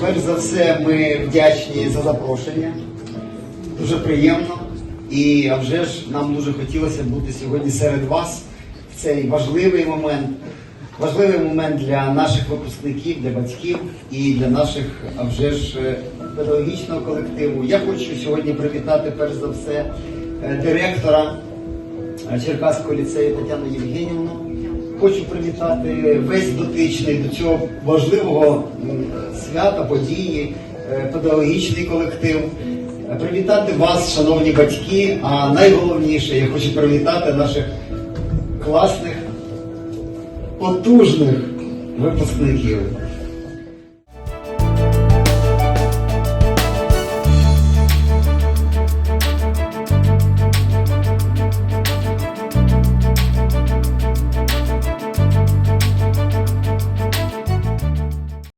перш за все, ми вдячні за запрошення. Дуже приємно. І а вже ж нам дуже хотілося бути сьогодні серед вас в цей важливий момент. Важливий момент для наших випускників, для батьків і для наших, а вже ж е, педагогічного колективу. Я хочу сьогодні привітати перш за все е, директора е, Черкаського ліцею Тетяну Євгенівну. Хочу привітати весь дотичний до цього важливого свята, події, е, педагогічний колектив. Привітати вас, шановні батьки. А найголовніше, я хочу привітати наших класних, потужних випускників.